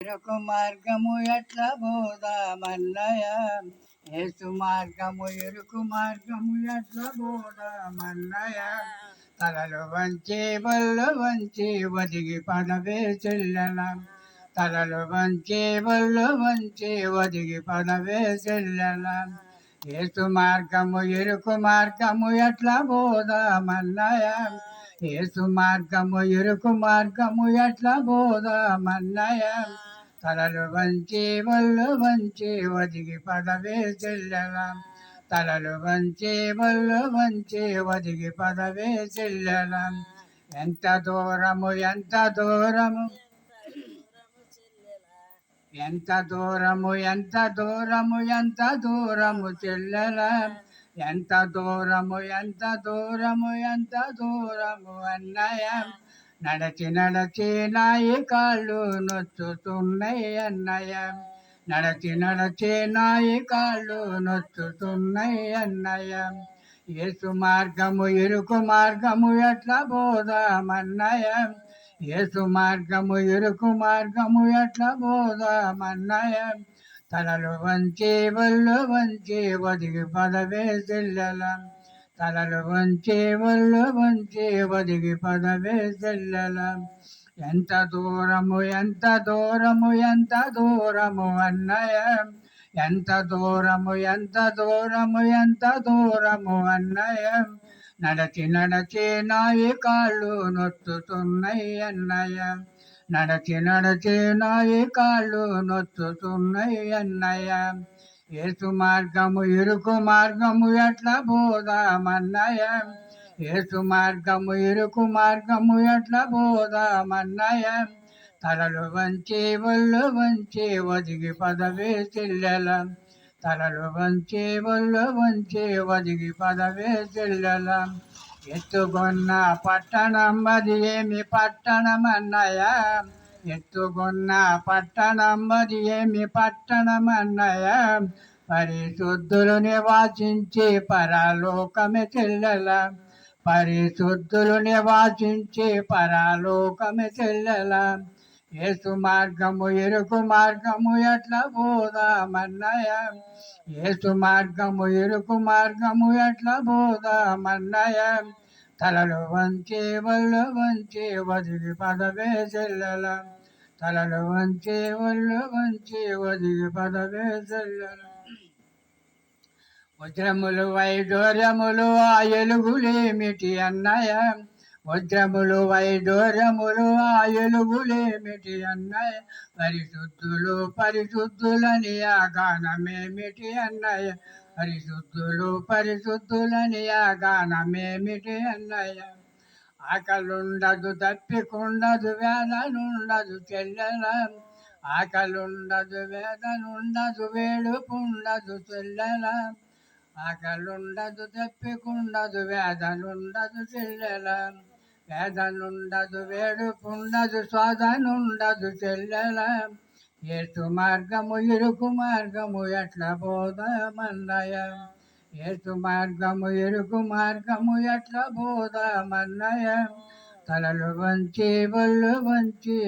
ఇరుకు మార్గము ఎట్లా బోధమన్నయ ఏసు మార్గము ఇరుకు మార్గము ఎట్లా బోధమన్నయ తలలు వంచి బళ్ళు వంచి ఒదిగి పదవే చెల్లెల తలలు వంచి బళ్ళు వంచి ఒదిగి పదవే చెల్లెల ఏసు మార్గము ఇరుకు మార్గము ఎట్లా బోధమన్నయ ఏసు మార్గము ఇరుకు మార్గము ఎట్లా బోధమన్నయ తలలు వంచి ఒళ్ళు వంచి ఒదిగి పదవే చెల్లెలం తలలు వంచి ఒళ్ళు వంచి ఒదిగి పదవే చెల్లెలం ఎంత దూరము ఎంత దూరము ఎంత దూరము ఎంత దూరము ఎంత దూరము చెల్లెలం ఎంత దూరము ఎంత దూరము ఎంత దూరము అన్నయ్య నడచి నడచి నాయి కాళ్ళు నొచ్చుతున్నాయి అన్నయ్య. నడచి నడచి నాయి కాళ్ళు నొచ్చుతున్నాయి అన్నయ్య. ఏసు మార్గము ఇరుకు మార్గము ఎట్లా బోధమన్నయ్య ఏసు మార్గము ఇరుకు మార్గము ఎట్లా బోధమన్నయ్య తలలు వంచి ఒళ్ళు వంచి వదిగి పదవే చెల్లెలం తలలు వంచి ఒళ్ళు వంచి ఒదిగి పదవే చెల్లెల ఎంత దూరము ఎంత దూరము ఎంత దూరము అన్నయ ఎంత దూరము ఎంత దూరము ఎంత దూరము అన్నయ నడచి నడచి నాయి కాళ్ళు నొత్తుతున్నాయి అన్నయ్య. నడచి నడచి నాయి కాళ్ళు నొత్తుతున్నాయి అన్నయ్య. ఏసు మార్గము ఇరుకు మార్గము ఎట్లా బోధమన్నయ్య ఏసు మార్గము ఇరుకు మార్గము ఎట్లా బోధమన్నయ్య తలలు వంచి ఒళ్ళు వంచి ఒదిగి పదవే చెల్లెల? తలలు వంచి ఒళ్ళు వంచి ఒదిగి పదవే చెల్లెల? ఎత్తుగొన్న పట్టణం అది ఏమి పట్టణం ఎత్తుకున్న పట్టణం ఏమి పట్టణం అన్నయ్య? పరిశుద్ధులు నివాసించి పరలోకమే చెల్లెల. పరిశుద్ధులు నివాసించి పరలోకమే చెల్లెల. ఏసు మార్గము ఇరుకు మార్గము ఎట్లా పోదామన్నయ ఏసు మార్గము ఎరుకు మార్గము ఎట్లా పోదామన్నయ తలలు వంచి వల్లు వంచి వదిలి పదవే చెల్లెల తలలు వంచి వల్లు వంచి వదిలి పదవే చెల్లెల వజ్రములు వైడూర్యములు ఆ ఎలుగులేమిటి అన్నయ్య? వజ్రములు వైడూర్యములు ఆ అన్నయ్య? పరిశుద్ధులు పరిశుద్ధులని ఆగానమేమిటి అన్నయ్య? పరిశుద్ధులు పరిశుద్ధులని ఆగానమేమిటి అన్నయ్య? ఆకలుండదు తప్పికుండదు వేదనుండదు చెల్లెల. ఆకలుండదు వేదనుండదు వేడుకుండదు చెల్లెల. ఆకలుండదు తప్పికుండదు వేదనుండదు చెల్లెల. వేదనుండదు వేడుకుండదు స్వాదనుండదు చెల్లెల. ఏసు మార్గము ఇరుకు మార్గము ఎట్లా బోధమన్నయ ఏసు మార్గము ఇరుకు మార్గము ఎట్లా బోధమన్నయ తలలు వంచి బొల్లు వంచి